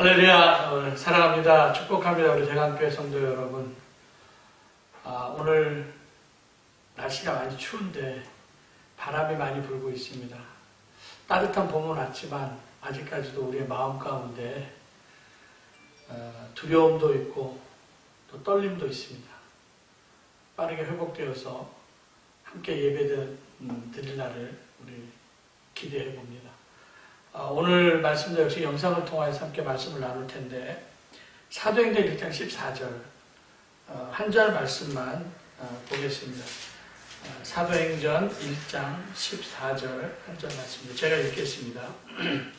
할렐루야 어, 사랑합니다. 축복합니다 우리 대강교회 성도 여러분. 아, 오늘 날씨가 많이 추운데 바람이 많이 불고 있습니다. 따뜻한 봄은 왔지만 아직까지도 우리의 마음 가운데 어, 두려움도 있고 또 떨림도 있습니다. 빠르게 회복되어서 함께 예배 드- 드릴 날을 우리 기대해 봅니다. 아, 오늘 말씀도 역시 영상을 통해서 함께 말씀을 나눌 텐데 사도행전 1장 14절 어, 한절 말씀만 어, 보겠습니다. 어, 사도행전 1장 14절 한 절 말씀입니다. 제가 읽겠습니다.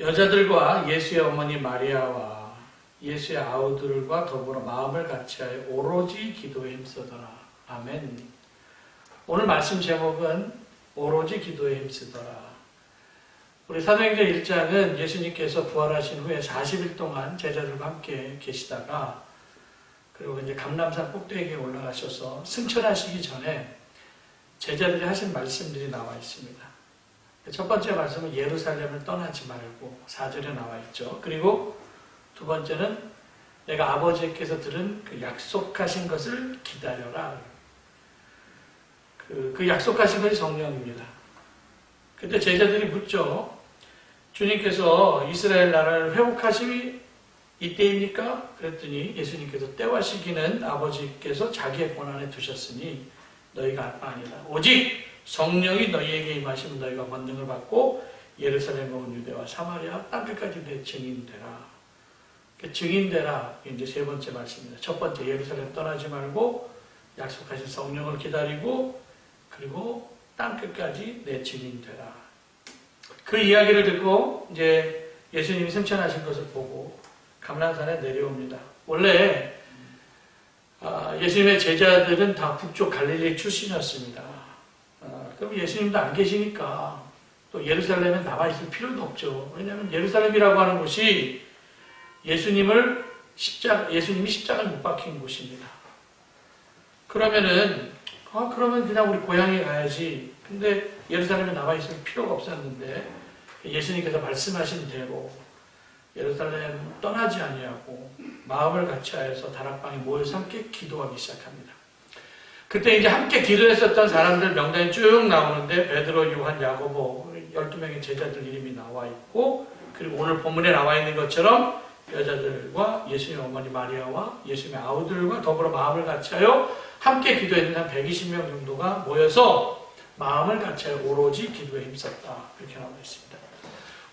여자들과 예수의 어머니 마리아와 예수의 아우들과 더불어 마음을 같이하여 오로지 기도에 힘쓰더라. 아멘. 오늘 말씀 제목은 오로지 기도에 힘쓰더라. 우리 사도행전 1장은 예수님께서 부활하신 후에 40일 동안 제자들과 함께 계시다가 그리고 이제 감람산 꼭대기에 올라가셔서 승천하시기 전에 제자들이 하신 말씀들이 나와 있습니다. 첫 번째 말씀은 예루살렘을 떠나지 말고 4절에 나와 있죠. 그리고 두 번째는 내가 아버지께서 들은 그 약속하신 것을 기다려라. 그, 그 약속하신 것이 성령입니다. 그때 제자들이 묻죠. 주님께서 이스라엘 나라를 회복하심이 이때입니까? 그랬더니 예수님께서 때와 시기는 아버지께서 자기의 권한에 두셨으니 너희가 아니다. 오직 성령이 너희에게 임하시면 너희가 권능을 받고 예루살렘과 온 유대와 사마리아 땅끝까지 내 증인되라. 그 증인되라. 이제 세 번째 말씀입니다. 첫 번째 예루살렘 떠나지 말고 약속하신 성령을 기다리고 그리고 땅 끝까지 내 증인 되라. 그 이야기를 듣고 이제 예수님이 승천하신 것을 보고 감난산에 내려옵니다. 원래 아, 예수님의 제자들은 다 북쪽 갈릴리 출신이었습니다. 아, 그럼 예수님도 안 계시니까 또 예루살렘에 나와 있을 필요도 없죠. 왜냐하면 예루살렘이라고 하는 곳이 예수님을 십자 예수님이 십자가를 못 박힌 곳입니다. 그러면은 아, 그러면 그냥 우리 고향에 가야지. 근데 예루살렘에 나와 있을 필요가 없었는데 예수님께서 말씀하신 대로 예루살렘 떠나지 아니하고 마음을 같이하여서 다락방에 모여서 함께 기도하기 시작합니다. 그때 이제 함께 기도했었던 사람들 명단이 쭉 나오는데 베드로, 요한, 야고보 12명의 제자들 이름이 나와 있고 그리고 오늘 본문에 나와 있는 것처럼 여자들과 예수님 어머니 마리아와 예수님의 아우들과 더불어 마음을 같이하여 함께 기도했는 한 120명 정도가 모여서 마음을 같이하여 오로지 기도에 힘썼다. 이렇게 나와 있습니다.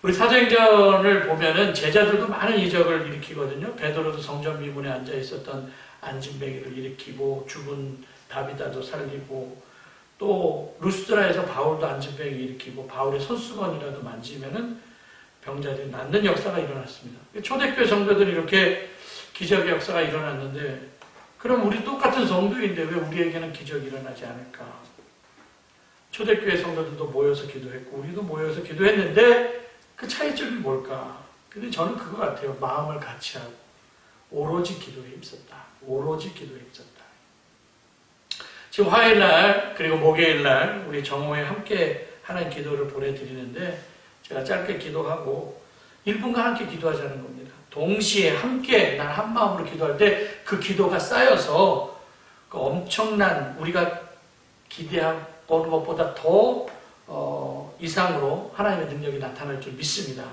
우리 사도행전을 보면은 제자들도 많은 이적을 일으키거든요. 베드로도 성전 미문에 앉아 있었던 안진뱅이를 일으키고 죽은 다비다도 살리고 또 루스드라에서 바울도 안진뱅이 일으키고 바울의 손수건이라도 만지면은 병자들이 낫는 역사가 일어났습니다. 초대교회 성도들이 이렇게 기적의 역사가 일어났는데 그럼 우리 똑같은 성도인데 왜 우리에게는 기적이 일어나지 않을까? 초대교회 성도들도 모여서 기도했고 우리도 모여서 기도했는데 그 차이점이 뭘까? 근데 저는 그거 같아요. 마음을 같이 하고 오로지 기도에 힘썼다. 오로지 기도에 힘썼다. 지금 화요일 날 그리고 목요일 날 우리 정오에 함께 하는 기도를 보내드리는데 제가 짧게 기도하고 1분간 함께 기도하자는 겁니다. 동시에 함께 난 한 마음으로 기도할 때 그 기도가 쌓여서 그 엄청난 우리가 기대한 것보다 더 어, 이상으로 하나님의 능력이 나타날 줄 믿습니다.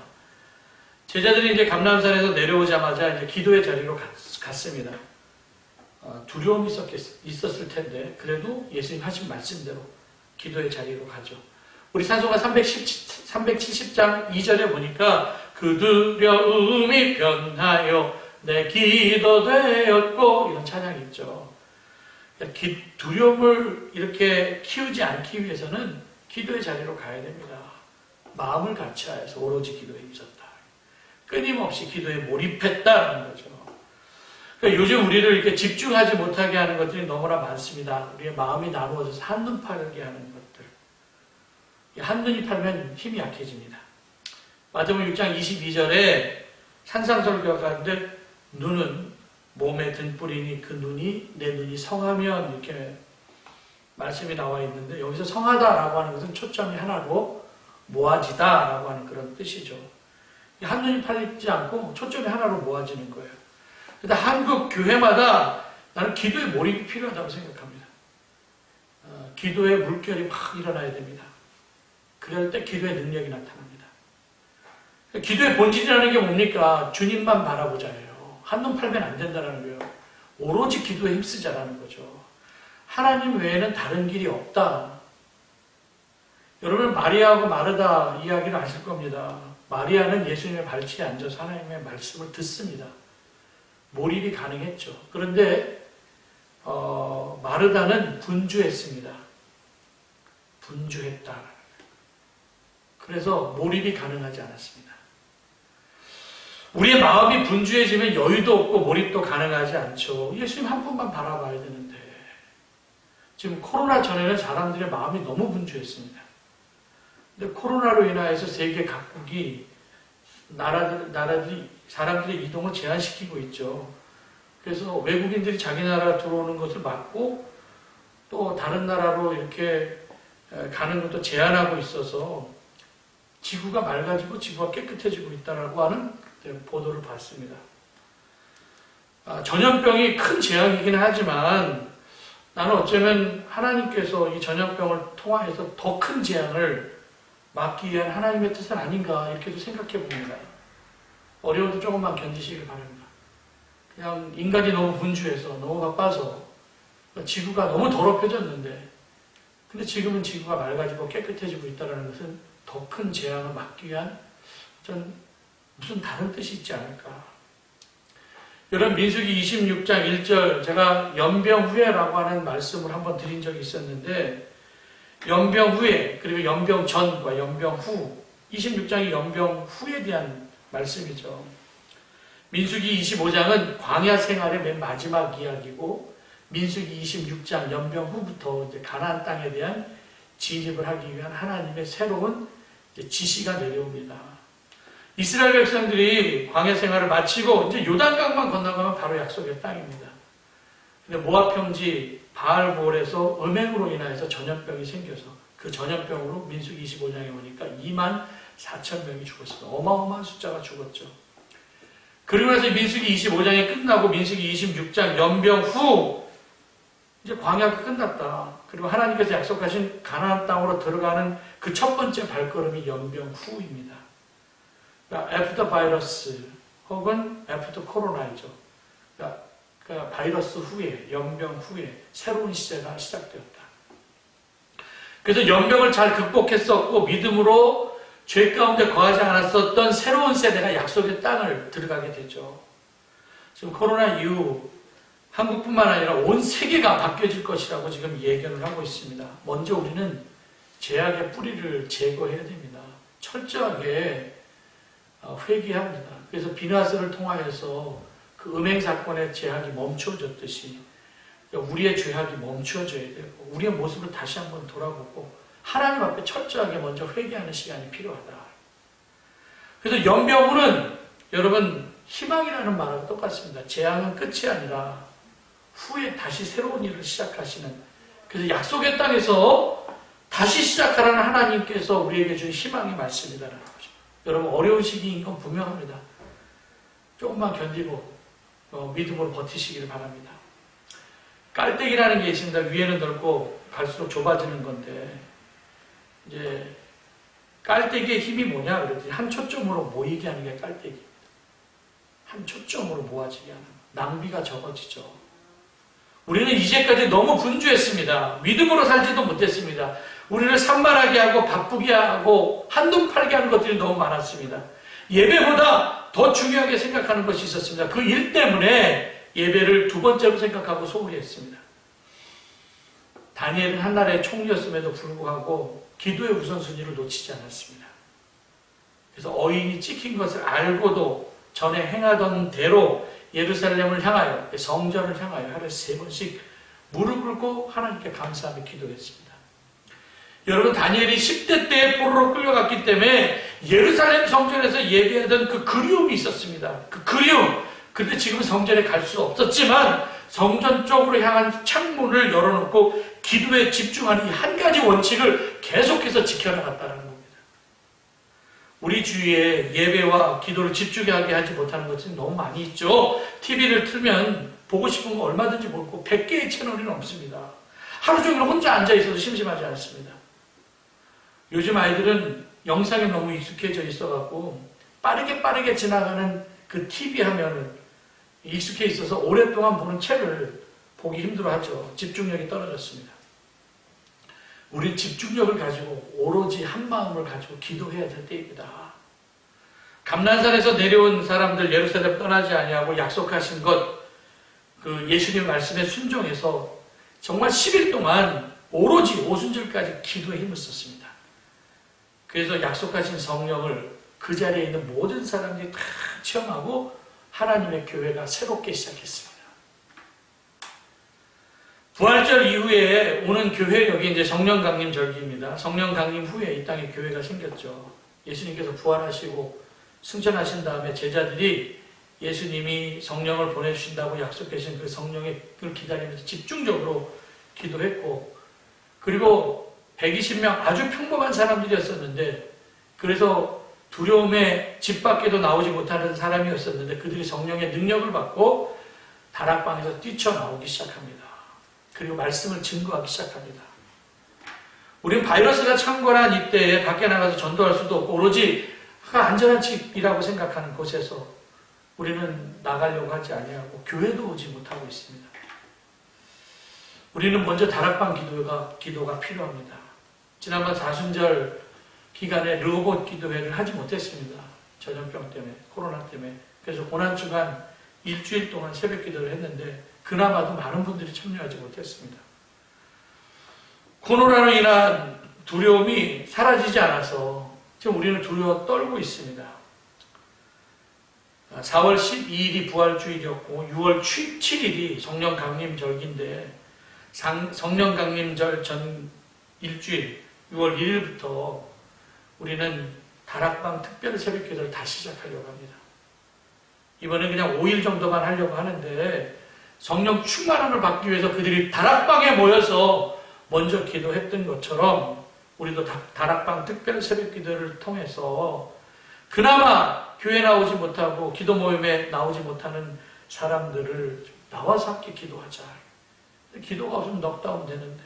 제자들이 이제 감람산에서 내려오자마자 이제 기도의 자리로 갔, 습니다 두려움이 있었겠, 있었을 텐데 그래도 예수님 하신 말씀대로 기도의 자리로 가죠. 우리 산소가 310, 370장 2절에 보니까 그 두려움이 변하여 내 기도 되었고 이런 찬양이 있죠. 기, 두려움을 이렇게 키우지 않기 위해서는 기도의 자리로 가야 됩니다. 마음을 같이 하여서 오로지 기도에 힘썼다. 끊임없이 기도에 몰입했다는 거죠. 그러니까 요즘 우리를 이렇게 집중하지 못하게 하는 것들이 너무나 많습니다. 우리의 마음이 나누어져서 한눈 팔게 하는 것들. 한눈이 팔면 힘이 약해집니다. 마태복음 6장 22절에 산상설교가 가는데 눈은 몸에 등불이니 그 눈이 내 눈이 성하면 이렇게 말씀이 나와 있는데 여기서 성하다라고 하는 것은 초점이 하나로 모아지다라고 하는 그런 뜻이죠. 한눈이 팔리지 않고 초점이 하나로 모아지는 거예요. 근데 한국 교회마다 나는 기도에 몰입이 필요하다고 생각합니다. 어, 기도의 물결이 막 일어나야 됩니다. 그럴 때 기도의 능력이 나타납니다. 기도의 본질이라는 게 뭡니까? 주님만 바라보자예요. 한눈 팔면 안 된다는 거예요. 오로지 기도에 힘쓰자라는 거죠. 하나님 외에는 다른 길이 없다. 여러분 마리아하고 마르다 이야기를 아실 겁니다. 마리아는 예수님의 발치에 앉아서 하나님의 말씀을 듣습니다. 몰입이 가능했죠. 그런데 어, 마르다는 분주했습니다. 분주했다. 그래서 몰입이 가능하지 않았습니다. 우리의 마음이 분주해지면 여유도 없고 몰입도 가능하지 않죠. 예수님 한 분만 바라봐야 되는데 지금 코로나 전에는 사람들의 마음이 너무 분주했습니다. 근데 코로나로 인하여서 세계 각국이 나라들, 나라들이 사람들의 이동을 제한시키고 있죠. 그래서 외국인들이 자기 나라 들어오는 것을 막고 또 다른 나라로 이렇게 가는 것도 제한하고 있어서 지구가 맑아지고 지구가 깨끗해지고 있다라고 하는 보도를 봤습니다. 아, 전염병이 큰 재앙이긴 하지만 나는 어쩌면 하나님께서 이 전염병을 통하여서 더 큰 재앙을 막기 위한 하나님의 뜻은 아닌가 이렇게도 생각해 봅니다. 어려움도 조금만 견디시길 바랍니다. 그냥 인간이 너무 분주해서 너무 바빠서 지구가 너무 더럽혀졌는데 근데 지금은 지구가 맑아지고 깨끗해지고 있다는 것은 더 큰 재앙을 막기 위한 전 무슨 다른 뜻이 있지 않을까. 여러분 민수기 26장 1절 제가 연병 후에라고 하는 말씀을 한번 드린 적이 있었는데 연병 후에 그리고 연병 전과 연병 후 26장이 연병 후에 대한 말씀이죠. 민수기 25장은 광야 생활의 맨 마지막 이야기고 민수기 26장 연병 후부터 가나안 땅에 대한 진입을 하기 위한 하나님의 새로운 지시가 내려옵니다. 이스라엘 백성들이 광야 생활을 마치고 이제 요단강만 건너가면 바로 약속의 땅입니다. 근데 모압 평지 바알볼에서 음행으로 인하여서 전염병이 생겨서 그 전염병으로 민수기 25장에 오니까 2만 4천 명이 죽었습니다. 어마어마한 숫자가 죽었죠. 그리고 나서 민수기 25장이 끝나고 민수기 26장 연병 후 이제 광야가 끝났다. 그리고 하나님께서 약속하신 가나안 땅으로 들어가는 그 첫 번째 발걸음이 연병 후입니다. 그러니까 애프터 바이러스 혹은 애프터 코로나이죠. 그러니까 그 바이러스 후에 연병 후에 새로운 시대가 시작되었다. 그래서 연병을 잘 극복했었고 믿음으로 죄 가운데 거하지 않았었던 새로운 세대가 약속의 땅을 들어가게 되죠. 지금 코로나 이후 한국뿐만 아니라 온 세계가 바뀌어질 것이라고 지금 예견을 하고 있습니다. 먼저 우리는 죄악의 뿌리를 제거해야 됩니다. 철저하게 어, 회개합니다. 그래서 비나스를 통하여서 그 음행 사건의 죄악이 멈춰졌듯이 우리의 죄악이 멈춰져야 되고 우리의 모습을 다시 한번 돌아보고 하나님 앞에 철저하게 먼저 회개하는 시간이 필요하다. 그래서 연병우는 여러분 희망이라는 말하고 똑같습니다. 재앙은 끝이 아니라 후에 다시 새로운 일을 시작하시는 그래서 약속의 땅에서 다시 시작하라는 하나님께서 우리에게 준 희망의 말씀이라는 거죠. 여러분 어려운 시기인 건 분명합니다. 조금만 견디고 어, 믿음으로 버티시기를 바랍니다. 깔때기라는 게 있습니다. 위에는 넓고 갈수록 좁아지는 건데 이제 깔때기의 힘이 뭐냐 그랬더니 한 초점으로 모이게 하는 게 깔때기입니다. 한 초점으로 모아지게 하는 낭비가 적어지죠. 우리는 이제까지 너무 분주했습니다. 믿음으로 살지도 못했습니다. 우리를 산만하게 하고 바쁘게 하고 한눈 팔게 하는 것들이 너무 많았습니다. 예배보다 더 중요하게 생각하는 것이 있었습니다. 그 일 때문에 예배를 두 번째로 생각하고 소홀히 했습니다. 다니엘은 한나라의 총리였음에도 불구하고 기도의 우선순위를 놓치지 않았습니다. 그래서 어인이 찍힌 것을 알고도 전에 행하던 대로 예루살렘을 향하여 성전을 향하여 하루에 세 번씩 무릎 꿇고 하나님께 감사하며 기도했습니다. 여러분 다니엘이 10대 때 포로로 끌려갔기 때문에 예루살렘 성전에서 예배하던 그 그리움이 있었습니다. 그 그리움. 근데 지금 성전에 갈 수 없었지만 성전 쪽으로 향한 창문을 열어놓고 기도에 집중하는 이 한 가지 원칙을 계속해서 지켜나갔다는. 우리 주위에 예배와 기도를 집중하게 하지 못하는 것이 너무 많이 있죠. TV를 틀면 보고 싶은 거 얼마든지 보고 100개의 채널이 넘습니다. 하루 종일 혼자 앉아 있어도 심심하지 않습니다. 요즘 아이들은 영상에 너무 익숙해져 있어갖고 빠르게 빠르게 지나가는 그 TV 화면을 익숙해 있어서 오랫동안 보는 책을 보기 힘들어하죠. 집중력이 떨어졌습니다. 우리 집중력을 가지고 오로지 한 마음을 가지고 기도해야 될 때입니다. 감난산에서 내려온 사람들 예루살렘 떠나지 아니하고 약속하신 것, 그 예수님 말씀에 순종해서 정말 10일 동안 오로지 오순절까지 기도에 힘을 썼습니다. 그래서 약속하신 성령을 그 자리에 있는 모든 사람들이 다 체험하고 하나님의 교회가 새롭게 시작했습니다. 부활절 이후에 오는 교회 여기 이제 성령 강림 절기입니다. 성령 강림 후에 이 땅에 교회가 생겼죠. 예수님께서 부활하시고 승천하신 다음에 제자들이 예수님이 성령을 보내주신다고 약속하신 그 성령의 그 기다리면서 집중적으로 기도했고 그리고 120명 아주 평범한 사람들이었었는데 그래서 두려움에 집 밖에도 나오지 못하는 사람이었었는데 그들이 성령의 능력을 받고 다락방에서 뛰쳐나오기 시작합니다. 그리고 말씀을 증거하기 시작합니다. 우리는 바이러스가 창궐한 이때에 밖에 나가서 전도할 수도 없고 오로지 안전한 집이라고 생각하는 곳에서 우리는 나가려고 하지 아니하고 교회도 오지 못하고 있습니다. 우리는 먼저 다락방 기도가 기도가 필요합니다. 지난번 사순절 기간에 로봇 기도회를 하지 못했습니다. 전염병 때문에 코로나 때문에 그래서 고난 주간 일주일 동안 새벽 기도를 했는데 그나마도 많은 분들이 참여하지 못했습니다. 코로나로 인한 두려움이 사라지지 않아서 지금 우리는 두려워 떨고 있습니다. 4월 12일이 부활주일이었고 6월 7일이 성령 강림 절기인데 성령 강림절 전 일주일 6월 1일부터 우리는 다락방 특별 새벽 기도를 다시 시작하려고 합니다. 이번에 그냥 5일 정도만 하려고 하는데 성령 충만함을 받기 위해서 그들이 다락방에 모여서 먼저 기도했던 것처럼 우리도 다락방 특별 새벽 기도를 통해서 그나마 교회 나오지 못하고 기도 모임에 나오지 못하는 사람들을 나와서 함께 기도하자. 기도가 없으면 넉다운 되는데.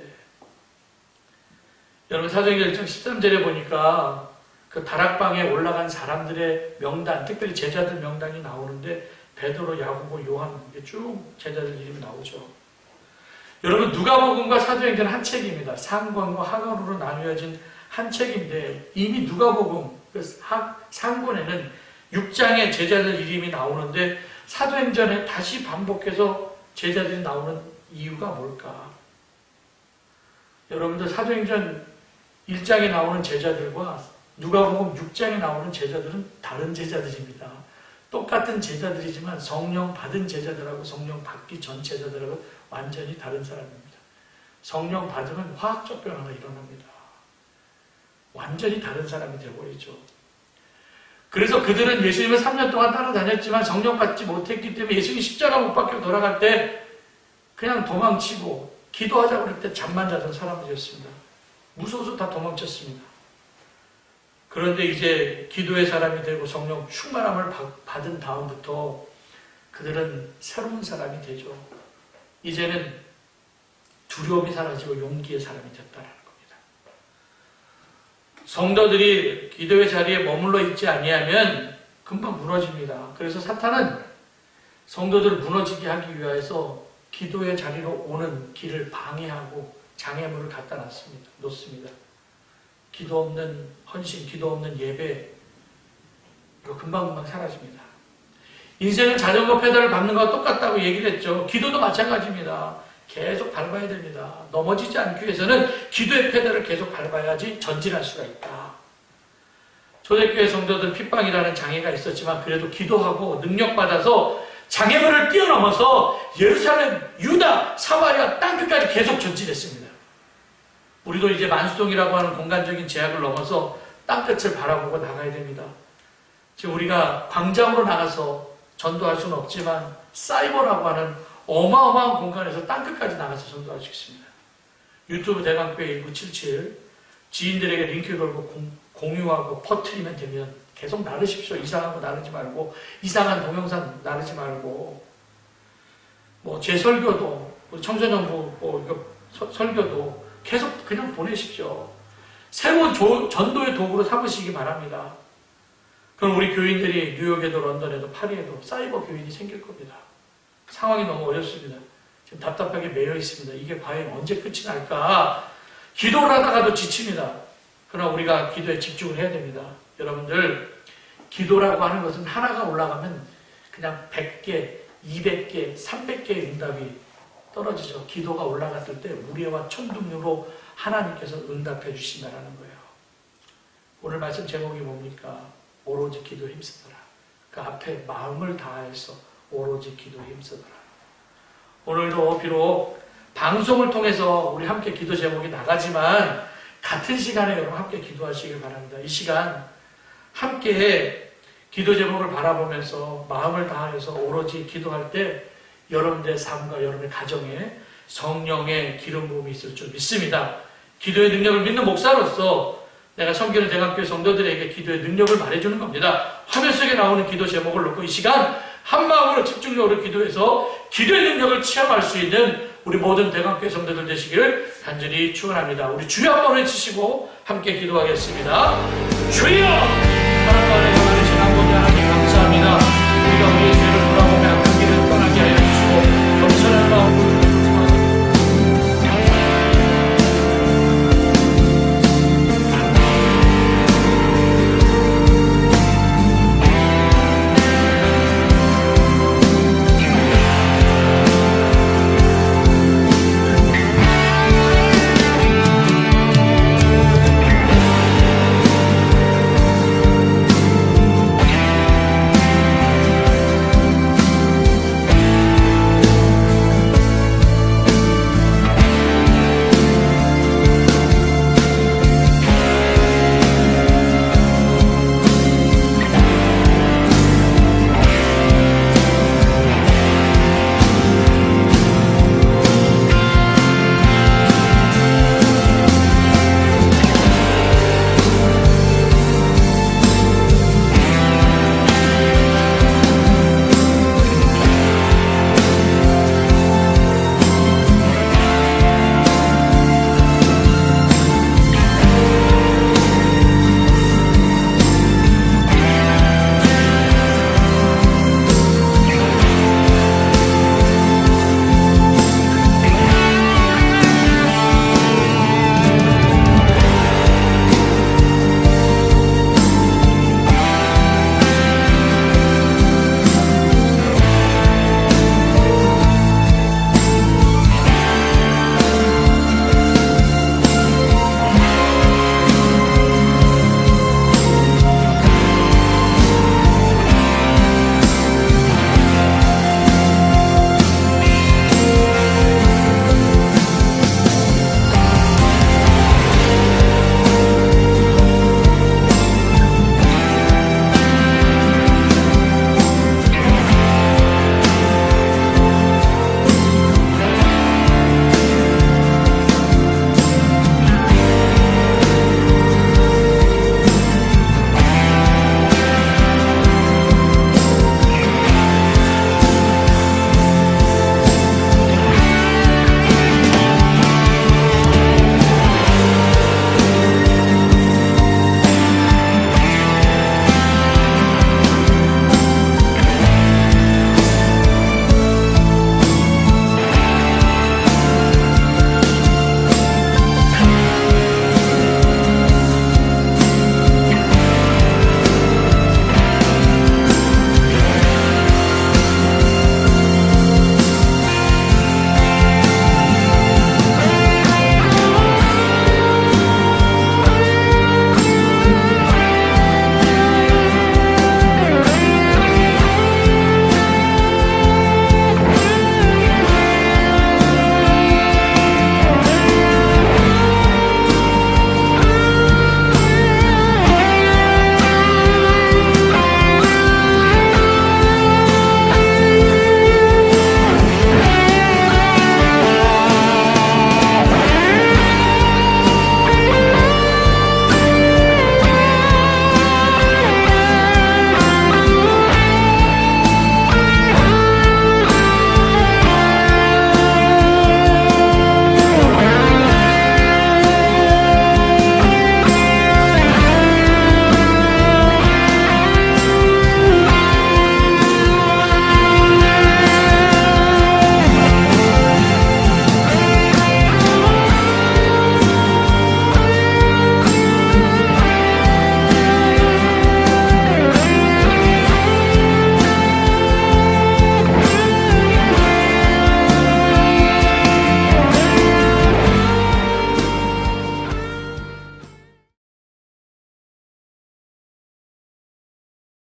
여러분 사도행전 1장 13절에 보니까 그 다락방에 올라간 사람들의 명단, 특별히 제자들 명단이 나오는데 베드로, 야고보, 요한 쭉 제자들 이름이 나오죠. 여러분 누가복음과 사도행전 한 책입니다. 상권과 하관으로 나뉘어진 한 책인데 이미 누가복음 그 상권에는 6장의 제자들 이름이 나오는데 사도행전에 다시 반복해서 제자들이 나오는 이유가 뭘까? 여러분들 사도행전 1장에 나오는 제자들과 누가복음 6장에 나오는 제자들은 다른 제자들입니다. 똑같은 제자들이지만 성령 받은 제자들하고 성령 받기 전 제자들하고 완전히 다른 사람입니다. 성령 받으면 화학적 변화가 일어납니다. 완전히 다른 사람이 되어버리죠. 그래서 그들은 예수님을 3년 동안 따라다녔지만 성령 받지 못했기 때문에 예수님 십자가 못 박혀 돌아갈 때 그냥 도망치고 기도하자고 그럴 때 잠만 자던 사람들이었습니다. 무서워서 다 도망쳤습니다. 그런데 이제 기도의 사람이 되고 성령 충만함을 받은 다음부터 그들은 새로운 사람이 되죠. 이제는 두려움이 사라지고 용기의 사람이 됐다라는 겁니다. 성도들이 기도의 자리에 머물러 있지 아니하면 금방 무너집니다. 그래서 사탄은 성도들을 무너지게 하기 위해서 기도의 자리로 오는 길을 방해하고 장애물을 갖다 놨습니다. 놓습니다. 기도 없는 헌신, 기도 없는 예배, 이거 금방금방 사라집니다. 인생은 자전거 페달을 밟는 것과 똑같다고 얘기를 했죠. 기도도 마찬가지입니다. 계속 밟아야 됩니다. 넘어지지 않기 위해서는 기도의 페달을 계속 밟아야지 전진할 수가 있다. 초대교회 성도들 핏방이라는 장애가 있었지만 그래도 기도하고 능력받아서 장애물을 뛰어넘어서 예루살렘, 유다, 사마리아 땅끝까지 계속 전진했습니다. 우리도 이제 만수동이라고 하는 공간적인 제약을 넘어서 땅끝을 바라보고 나가야 됩니다. 지금 우리가 광장으로 나가서 전도할 수는 없지만 사이버라고 하는 어마어마한 공간에서 땅끝까지 나가서 전도할 수 있습니다. 유튜브 대강교회 1977 지인들에게 링크 걸고 공, 유하고 퍼트리면 되면 계속 나르십시오. 이상한 거 나르지 말고 이상한 동영상 나르지 말고 뭐 제 설교도 우리 청소년부 뭐 설교도 계속 그냥 보내십시오. 새로운 조- 전도의 도구로 삼으시기 바랍니다. 그럼 우리 교인들이 뉴욕에도 런던에도 파리에도 사이버 교인이 생길 겁니다. 상황이 너무 어렵습니다. 지금 답답하게 매여 있습니다. 이게 과연 언제 끝이 날까? 기도를 하다가도 지칩니다. 그러나 우리가 기도에 집중을 해야 됩니다. 여러분들, 기도라고 하는 것은 하나가 올라가면 그냥 100개, 200개, 300개의 응답이 떨어지죠. 기도가 올라갔을 때 우리와 천둥으로 하나님께서 응답해 주신다는 거예요. 오늘 말씀 제목이 뭡니까? 오로지 기도에 힘쓰더라. 그 앞에 마음을 다해서 오로지 기도에 힘쓰더라. 오늘도 비록 방송을 통해서 우리 함께 기도 제목이 나가지만 같은 시간에 여러분 함께 기도하시길 바랍니다. 이 시간 함께 기도 제목을 바라보면서 마음을 다해서 오로지 기도할 때 여러분들의 삶과 여러분의 가정에 성령의 기름 부음이 있을 줄 믿습니다. 기도의 능력을 믿는 목사로서 내가 섬기는 대학교의 성도들에게 기도의 능력을 말해주는 겁니다. 화면 속에 나오는 기도 제목을 놓고 이 시간 한 마음으로 집중적으로 기도해서 기도의 능력을 체험할 수 있는 우리 모든 대학교의 성도들 되시기를 간절히 축원합니다. 우리 주여 한번 외치시고 함께 기도하겠습니다. 주여! 사랑과 은혜가 많으신 아버지 하나님 감사합니다. 우리가 우리의